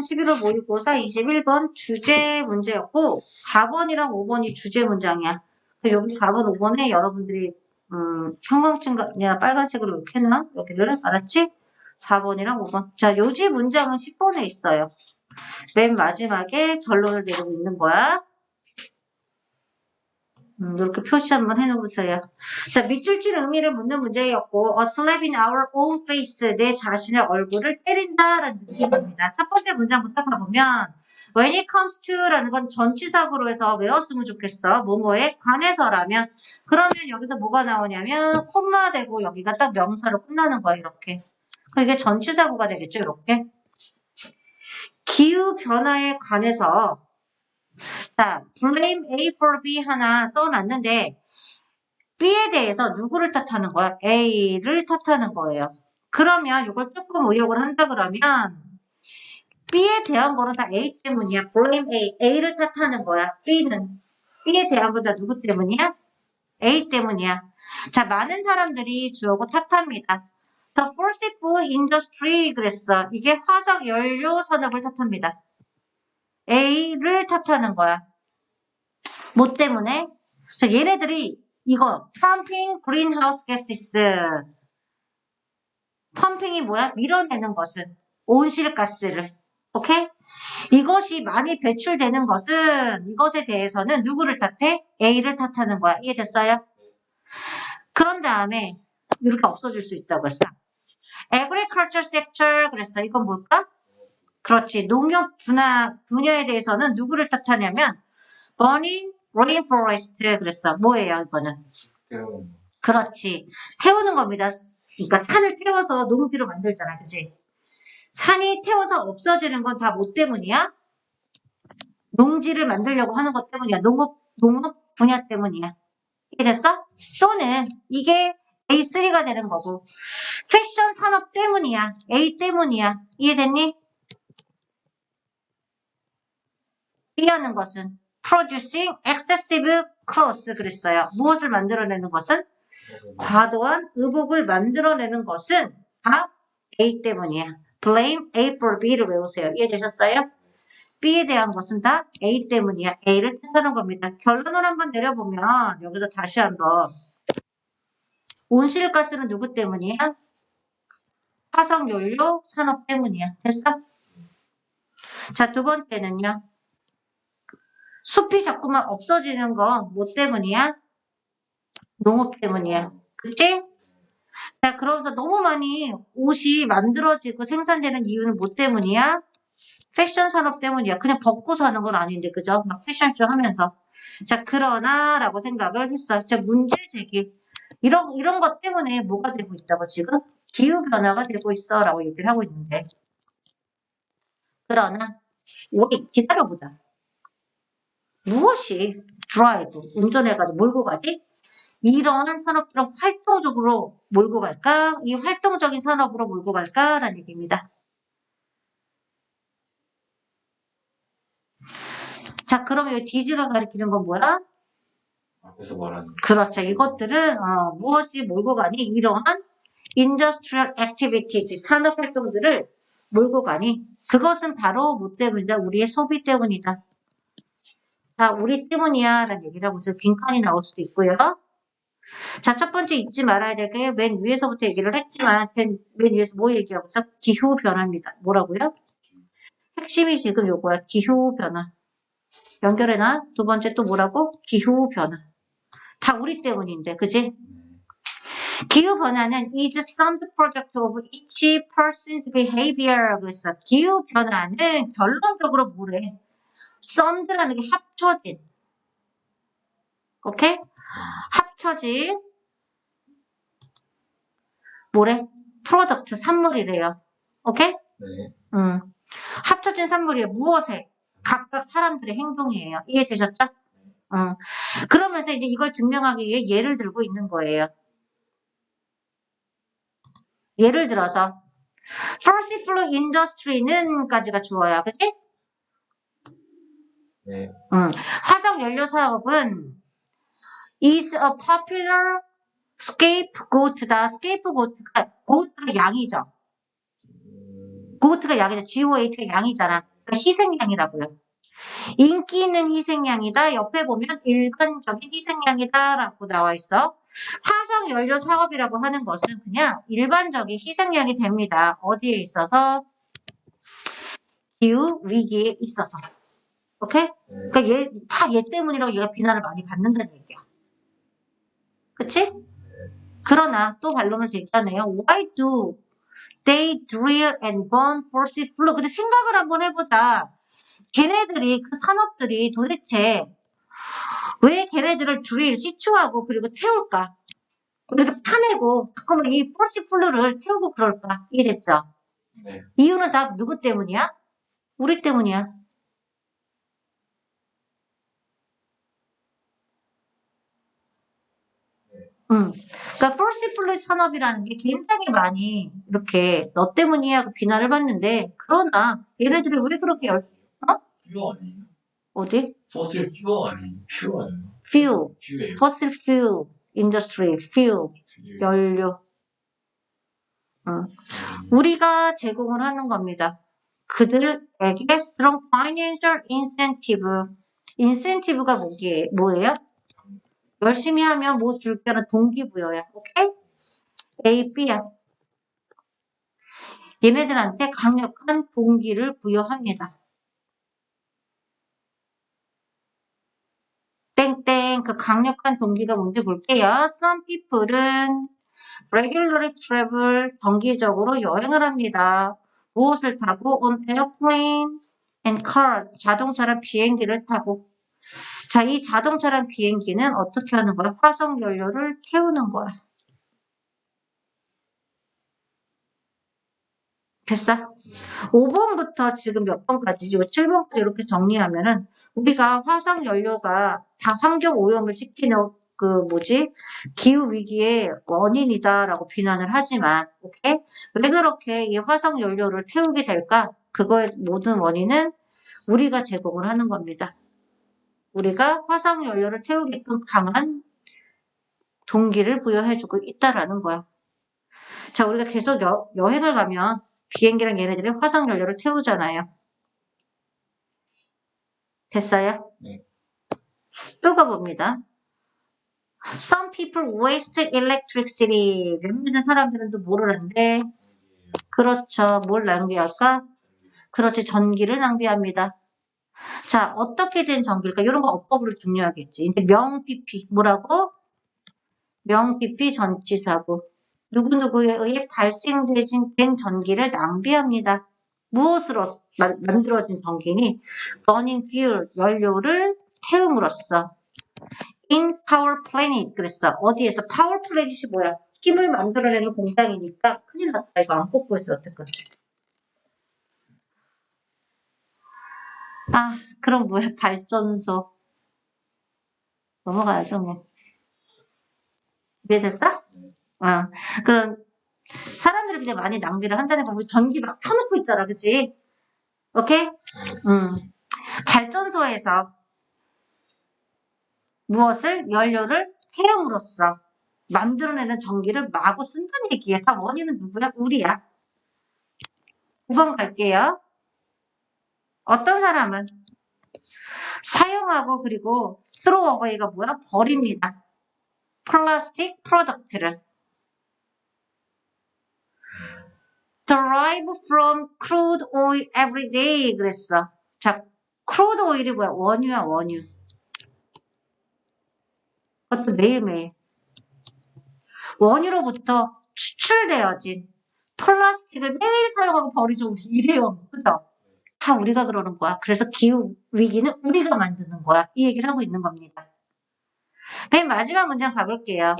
11월 모의고사 21번 주제 문제였고 4번이랑 5번이 주제 문장이야. 여기 4번, 5번에 여러분들이 음, 형광등이나 빨간색으로 이렇게 해놔. 여기를 알았지? 4번이랑 5번. 자, 요지 문장은 10번에 있어요. 맨 마지막에 결론을 내리고 있는 거야. 음, 이렇게 표시 한번 해놓으세요. 자, 밑줄 줄 의미를 묻는 문제였고, a slap in our own face, 내 자신의 얼굴을 때린다 라는 느낌입니다. 첫 번째 문장부터 가보면, when it comes to라는 건 전치사구로 해서 외웠으면 좋겠어. 뭐뭐에 관해서라면, 그러면 여기서 뭐가 나오냐면, 콤마 되고 여기가 딱 명사로 끝나는 거야, 이렇게. 이게 전치사구가 되겠죠, 이렇게. 기후 변화에 관해서, 자, blame A for B 하나 써놨는데, B에 대해서 누구를 탓하는 거야? A를 탓하는 거예요. 그러면 이걸 조금 의역을 한다 그러면 B에 대한 거는 다 A 때문이야. blame A. A를 탓하는 거야. B는 B에 대한 건다 누구 때문이야? A 때문이야. 자, 많은 사람들이 주어고 탓합니다. The fossil industry 그랬어. 이게 화석 연료 산업을 탓합니다. A를 탓하는 거야. 뭐 때문에? 자, 얘네들이 이거 그린하우스 가스스 펌핑이 뭐야? 밀어내는 것은 온실가스를 오케이? 이것이 많이 배출되는 것은 이것에 대해서는 누구를 탓해? A를 탓하는 거야. 이해됐어요? 그런 다음에 이렇게 없어질 수 있다고 했어. agriculture sector 그랬어. 이건 뭘까? 그렇지. 농업 분야, 분야에 대해서는 누구를 탓하냐면 burning rainforest 그랬어. 뭐예요, 이거는? 태우는 그렇지. 태우는 겁니다. 그러니까 산을 태워서 농지로 만들잖아. 그치? 산이 태워서 없어지는 건 다 뭐 때문이야? 농지를 만들려고 하는 것 때문이야. 농업, 농업 분야 때문이야. 이해됐어? 또는 이게 A3가 되는 거고 패션 산업 때문이야. A 때문이야. 이해됐니? B하는 것은 producing excessive clothes 그랬어요. 무엇을 만들어내는 것은? 과도한 의복을 만들어내는 것은 다 A 때문이야. blame A for B를 외우세요. 이해되셨어요? B에 대한 것은 다 A 때문이야. A를 뜻하는 겁니다. 결론을 한번 내려보면 여기서 다시 한번 온실가스는 누구 때문이야? 화석연료 산업 때문이야. 됐어? 자, 두 번째는요. 숲이 자꾸만 없어지는 건 뭐 때문이야? 농업 때문이야. 그치? 자, 그러면서 너무 많이 옷이 만들어지고 생산되는 이유는 뭐 때문이야? 패션 산업 때문이야. 그냥 벗고 사는 건 아닌데, 그죠? 막 패션쇼 하면서. 자, 그러나, 라고 생각을 했어. 자, 문제 제기. 이런, 이런 것 때문에 뭐가 되고 있다고 지금? 기후변화가 되고 있어. 라고 얘기를 하고 있는데. 그러나, 우리 기다려보자. 무엇이 드라이브, 운전해가지고 몰고 가지? 이러한 산업들은 활동적으로 몰고 갈까? 이 활동적인 산업으로 몰고 갈까? 라는 얘기입니다. 자, 그럼 여기 디지가 가리키는 건 뭐야? 앞에서 말하는 그렇죠. 이것들은 어, 무엇이 몰고 가니? 이러한 industrial activities, 산업 활동들을 몰고 가니? 그것은 바로 뭐 때문이다? 우리의 소비 때문이다. 자, 우리 때문이야. 라는 얘기를 하고 있어요. 빈칸이 나올 수도 있고요. 자, 첫 번째 잊지 말아야 될 게 맨 위에서부터 얘기를 했지만 맨, 맨 위에서 뭐 얘기하고 있어? 기후 변화입니다. 뭐라고요? 핵심이 지금 요거야. 기후 변화. 연결해놔. 두 번째 또 뭐라고? 기후 변화. 다 우리 때문인데, 그지? 기후 변화는 is some product of each person's behavior. 그랬어. 기후 변화는 결론적으로 뭐래? 썸드라는 게 합쳐진. 오케이? 합쳐진 뭐래? 프로덕트 산물이래요. 오케이? 네. 음. 합쳐진 산물이에요. 무엇에? 각각 사람들의 행동이에요. 이해되셨죠? 어. 그러면서 이제 이걸 증명하기 위해 예를 들고 있는 거예요. 예를 들어서 fossil fuel industry는 까지가 주어야. 그치? 화석 연료 사업은 is a popular scapegoat다. scapegoat가 goat가 양이죠. 음, 고트가 양이죠. GOAT가 양이잖아. 그러니까 희생양이라고요. 인기 있는 희생양이다. 옆에 보면 일반적인 희생양이다라고 나와 있어. 화석 연료 사업이라고 하는 것은 그냥 일반적인 희생양이 됩니다. 어디에 있어서? 기후 위기에 있어서. 오케이? 네. 그러니까 얘, 다 얘 때문이라고 얘가 비난을 많이 받는다는 얘기야. 그치? 그러나 또 반론을 제기하네요. Why do they drill and burn fossil fuel? 근데 생각을 한번 해보자. 걔네들이, 그 산업들이 도대체 왜 걔네들을 drill, 시추하고 그리고 태울까? 이렇게 파내고 가끔은 이 fossil fuel을 태우고 그럴까? 이해됐죠? 네. 이유는 다 누구 때문이야? 우리 때문이야. 응. 그러니까 포시플루 산업이라는 게 굉장히 많이 이렇게 너 때문이야 하고 비난을 받는데 그러나 얘네들이 왜 그렇게 열, 퓨어 아니에요? 어디? 포슬 퓨어 아니에요? 퓨어 아니에요? fuel, 퓨어예요. fossil fuel industry, fuel, 퓨어. 연료. 응. 우리가 제공을 하는 겁니다. 그들에게 strong financial incentive. incentive가 뭐기에, 뭐예요? 열심히 하면 뭐 줄게는 동기부여야. 오케이? A, B야. 얘네들한테 강력한 동기를 부여합니다. 땡땡 그 강력한 동기가 뭔지 볼게요. Some people은 regularly travel 정기적으로 여행을 합니다. 무엇을 타고 on airplane and car 자동차랑 비행기를 타고 자, 이 자동차랑 비행기는 어떻게 하는 거야? 화석 연료를 태우는 거야. 됐어? 5번부터 지금 몇 번까지, 요 7번까지 이렇게 정리하면은 우리가 화석 연료가 다 환경 오염을 시키는 그 뭐지 기후 위기의 원인이다라고 비난을 하지만 오케이 왜 그렇게 이 화석 연료를 태우게 될까? 그거의 모든 원인은 우리가 제공을 하는 겁니다. 우리가 화석 연료를 태우게끔 강한 동기를 부여해주고 있다라는 거야. 자, 우리가 계속 여, 여행을 가면 비행기랑 얘네들이 화석 연료를 태우잖아요. 됐어요? 네. 또 가봅니다. Some people waste electricity. 몇몇 사람들은 또 한대? 그렇죠. 뭘 낭비할까? 그렇지. 전기를 낭비합니다. 자, 어떻게 된 전기일까? 이런 거 어법으로 중요하겠지. 이제 명 PP. 뭐라고? 명 PP 전치사고. 누구누구에 의해 발생된 된 전기를 낭비합니다. 무엇으로 마- 만들어진 전기니? burning fuel, 연료를 태움으로써. in power plant. 그랬어. 어디에서? 파워 플래닛이 뭐야? 힘을 만들어내는 공장이니까 큰일 났다. 이거 안 뽑고 있어. 어떡하지? 아, 그럼 뭐야? 발전소. 넘어가야죠, 뭐. 이해됐어? 아, 그럼, 사람들이 그냥 많이 낭비를 한다는 건 우리 전기 막 켜놓고 있잖아, 그치? 오케이? 음. 발전소에서 무엇을? 연료를 태움으로써 만들어내는 전기를 마구 쓴다는 얘기야. 다 원인은 누구야? 우리야. 9번 갈게요. 어떤 사람은 사용하고 그리고 throw away가 뭐야? 버립니다. 플라스틱 프로덕트를 derive from crude oil every day 그랬어. 자, crude oil이 뭐야? 원유야, 원유. 그것도 매일매일. 원유로부터 추출되어진 플라스틱을 매일 사용하고 버리죠. 우리 이래요. 그죠? 다 우리가 그러는 거야. 그래서 기후 위기는 우리가 만드는 거야. 이 얘기를 하고 있는 겁니다. 맨 마지막 문장 가볼게요.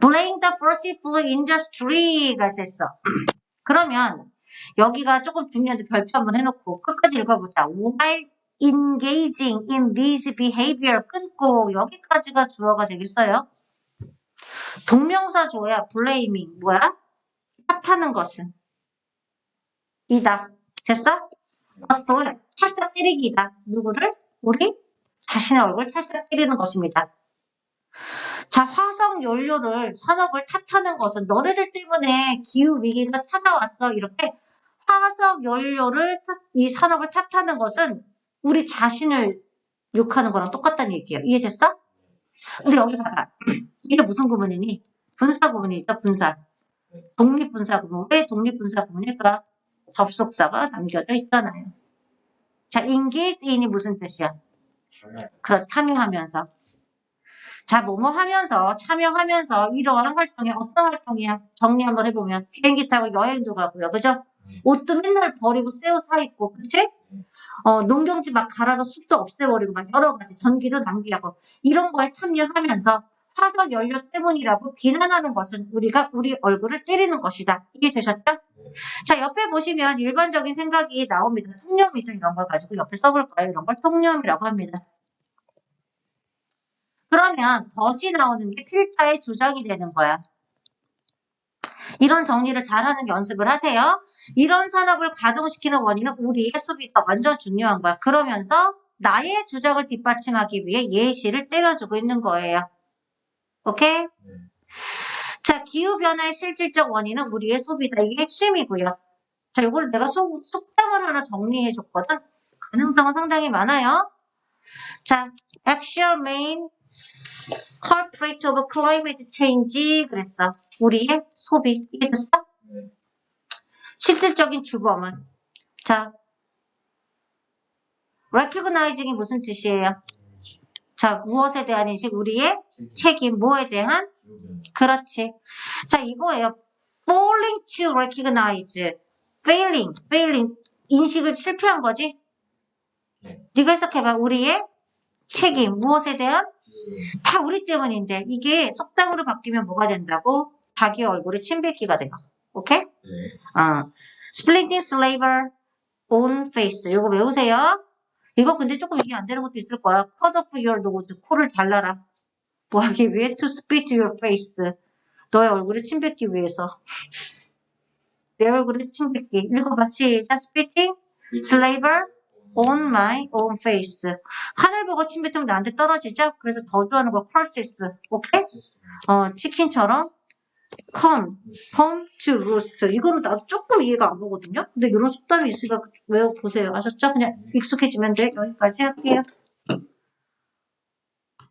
Blame the fossil fuel industry가 됐어. 그러면 여기가 조금 중요한데 별표 한번 해놓고 끝까지 읽어보자. While engaging in this behavior 끊고 여기까지가 주어가 되겠어요? 동명사 주어야 blaming 뭐야? 탓하는 것은 이다. 됐어? slap 탈사 때리기다. 누구를? 우리 자신의 얼굴 탈사 때리는 것입니다. 자, 화석 연료를 산업을 탓하는 것은 너네들 때문에 기후 위기가 찾아왔어. 이렇게 화석 연료를 탓- 이 산업을 탓하는 것은 우리 자신을 욕하는 거랑 똑같다는 얘기예요. 이해됐어? 근데 여기 봐봐. 이게 무슨 구문이니? 분사 구문이죠, 분사. 독립분사 구문. 왜 독립분사 구문일까? 접속사가 남겨져 있잖아요. 자, engage in이 무슨 뜻이야? 그렇죠. 참여하면서. 자, 뭐뭐 하면서, 참여하면서, 이러한 활동이 어떤 활동이야? 정리 한번 해보면, 비행기 타고 여행도 가고요. 그죠? 네. 옷도 맨날 버리고 새우 사입고, 그치? 어, 농경지 막 갈아서 숲도 없애버리고, 막 여러 가지, 전기도 낭비하고, 이런 거에 참여하면서, 화석 연료 때문이라고 비난하는 것은 우리가 우리 얼굴을 때리는 것이다. 이게 되셨죠? 자, 옆에 보시면 일반적인 생각이 나옵니다. 통념이죠. 이런 걸 가지고 옆에 써볼 거예요. 이런 걸 통념이라고 합니다. 그러면 덫이 나오는 게 필자의 주장이 되는 거야. 이런 정리를 잘하는 연습을 하세요. 이런 산업을 가동시키는 원인은 우리의 소비가 완전 중요한 거야. 그러면서 나의 주장을 뒷받침하기 위해 예시를 때려주고 있는 거예요. 오케이? 자, 기후변화의 실질적 원인은 우리의 소비다. 이게 핵심이고요. 자, 이걸 내가 속, 속담을 하나 정리해 줬거든. 가능성은 상당히 많아요. 자, actual main culprit of climate change 그랬어. 우리의 소비. 이해됐어? 네. 실질적인 주범은 자, recognizing이 무슨 뜻이에요? 자, 무엇에 대한 인식? 우리의 책임, 뭐에 대한? 그렇지. 자, 이거예요. failing to recognize. failing, failing. 인식을 실패한 거지? 네. 네가 해석해봐. 우리의 책임, 무엇에 대한? 다 우리 때문인데, 이게 속담으로 바뀌면 뭐가 된다고? 자기 얼굴에 침 뱉기가 돼요. 오케이? 네. 어. splitting slaver on face. 이거 외우세요. 이거 근데 조금 이해 안 되는 것도 있을 거야. cut off your nose. 코를 잘라라. 뭐 하기 위해? to spit your face. 너의 얼굴에 침 뱉기 위해서. 내 얼굴에 침 뱉기. 읽어봐. 시작. spitting slaver on my own face. 하늘 보고 침 뱉으면 나한테 떨어지죠? 그래서 더도하는 거 process. 오케이? 어, 치킨처럼 come, come to roost. 이거는 나도 조금 이해가 안 가거든요. 근데 이런 속담이 있으니까 외워보세요. 아셨죠? 그냥 익숙해지면 돼. 여기까지 할게요.